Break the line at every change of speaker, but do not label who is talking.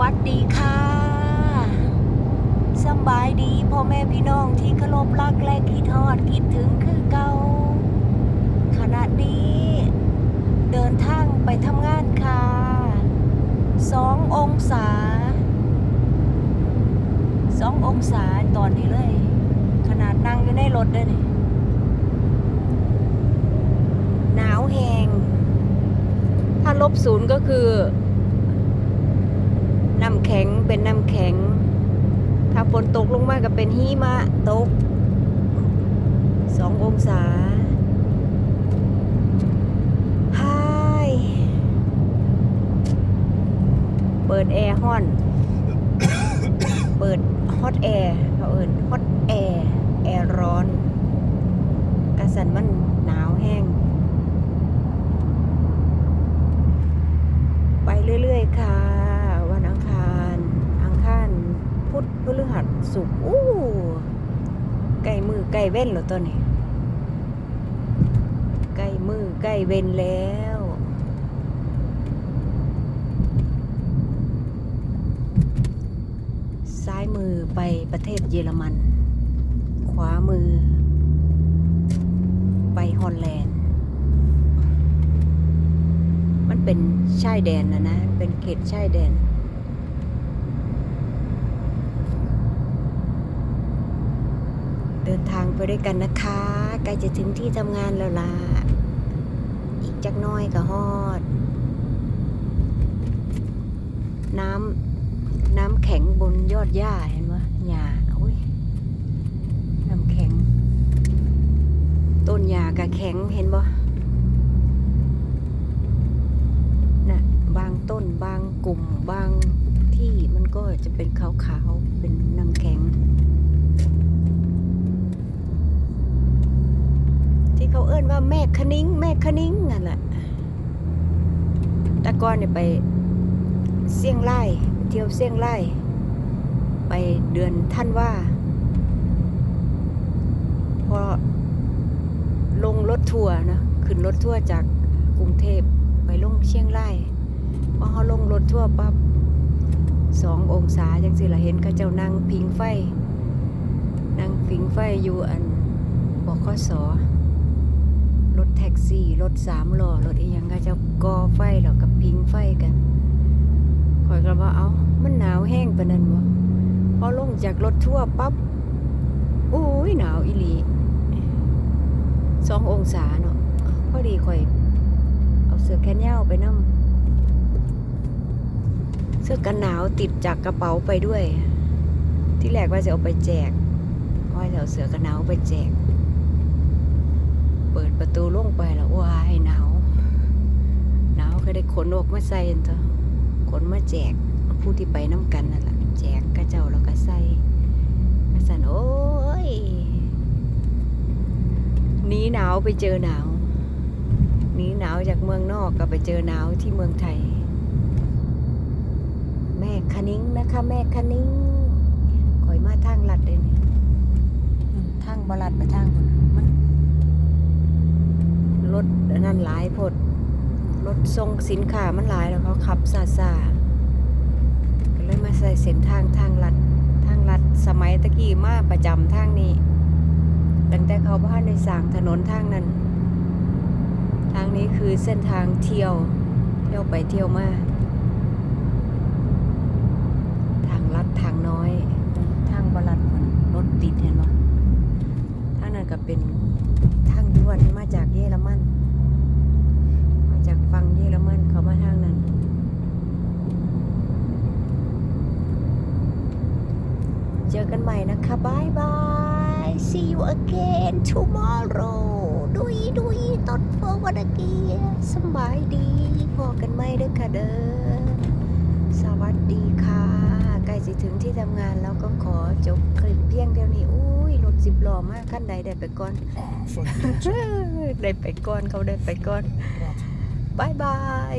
วัสดีค่ะสบายดีพ่อแม่พี่น้องที่เคารพรักและคิดทอดคิดถึงคือเก่าขณะนี้ เดินทางไปทำงานค่ะสององศาสององศาตอนนี้เลย ขนาดนั่งอยู่ในรถด้วยนี่หนาวแหงถ้าลบศูนย์ก็คือำแข็งเป็นน้ำแข็ง ถ้าฝนตกลงมาก็เป็นหิมะตกสององศาฮายเปิดแอร์ห้อน เปิดฮอตแอร์เขาเอิญฮอตแอร์ แอร์ร้อนกระสันมันหนาวแห้ง ไปเรื่อยๆ ค่ะ วันอังคาร อังคาร พุธพ ฤหัสศุกอู้ใกล้มือใกล้เว้นแล้วตัวนี้ใกล้มือใกล้เว้นแล้วซ้ายมือไปประเทศเยอรมัน ขวามือ ไปฮอลแลนด์ มันเป็นชายแดนนะนะ เป็นเขตชายแดน เดินทางไปด้วยกันนะคะใกล้จะถึงที่ทำงานแล้วล่ะ อีกจักน้อยก็ฮอด น้ำน้ำแข็งบนยอดหญ้าเห็นไหมหญ้าอุ้ยน้ำแข็ง ต้นหญ้ากะแข็งเห็นบ่นะบางต้นบางกลุ่มบางที่มันก็จะเป็นขาวๆเป็นน้ำแข็ง ที่เขาเอิ้นว่า แม่คะนิ้ง แม่คะนิ้งนั่นแหละแต่ก่อนเนี่ยไปเสี่ยงไล่เที่ยวเสี่ยงไล่ไปเดือนท่านว่า พอลงรถทัวร์นะขึ้นรถทัวร์จากกรุงเทพไปลงเชียงรายพอเขาลงรถทัวร์ปั๊บสององศาจังสิละเห็นเขาเจ้านั่งพิงไฟนั่งพิงไฟอยู่อันบอกสรถแท็กซี่ร ถสามล้อรถอีหยังก็จ้าก่อไฟแล้วกับพิงไฟกันคอยก็ว่าเอามันหนาวแห้งปานนั้นบ่พอลงจากรถทั่วปั๊บอุ้ยหนาวอีหลีสององศาเนาะพอดีคอย เอาเสื้อแขนยาวไปนั่เสื้อกันหนาวติดจากกระเป๋าไปด้วย ที่แรกว่าจะเอาไปแจกว่าจะเอาเสื้อกันหนาวไปแจก เปิดประตูลงไปแล้วว้ายหนาวหนาวก็ได้ขนออกมาใส่อันเถอะขนมาแจกผู้ที่ไปน้ำกันนั่นแหละแจกกระเจ้าแล้วก็ใส่กระสันโอ้ยหนีหนาวไปเจอหนาวหนีหนาวจากเมืองนอกก็ไปเจอหนาวที่เมืองไทย แม่คะนิ้งนะคะ แม่คะนิ้งคอยมาทางลัดเลยนี่ทางบลัดไปทางพุ่นมัน รถอันนั้นหลายพดรถส่งสินค้ามันหลายแล้วเขาขับซาซาก็เลยมาใส่เส้นทางทางลัดทางลัดสมัยตะกี้มาประจำทางนี้ ตั้งแต่เขาบ้านในสร้างถนนทางนั้น ทางนี้คือเส้นทางเที่ยว เที่ยวไปเที่ยวมาทางลัดทางน้อย ทางบลัดมันรถติดเห็นปะทางนั้นก็เป็นทางด่วนมาจากเยอรมัน มาจากฝั่งเยอรมันเขามาทางนั้น เจอกันใหม่นะคะบายบาย see you again tomorrow ดุยดุยตดโฟวันเกียสำบายดีพอกันไหมเด้อค่ะเด้อสวัสดีค่ะ ใกล้จะถึงที่ทำงานแล้วก็ขอจบคลิปเพียงเดียวนี้อุ้ยรถสิบล้อมากขั้นใดได้ไปก่อน
Von
ได้ไปก่อนเขาได้ไปก่อนบายบาย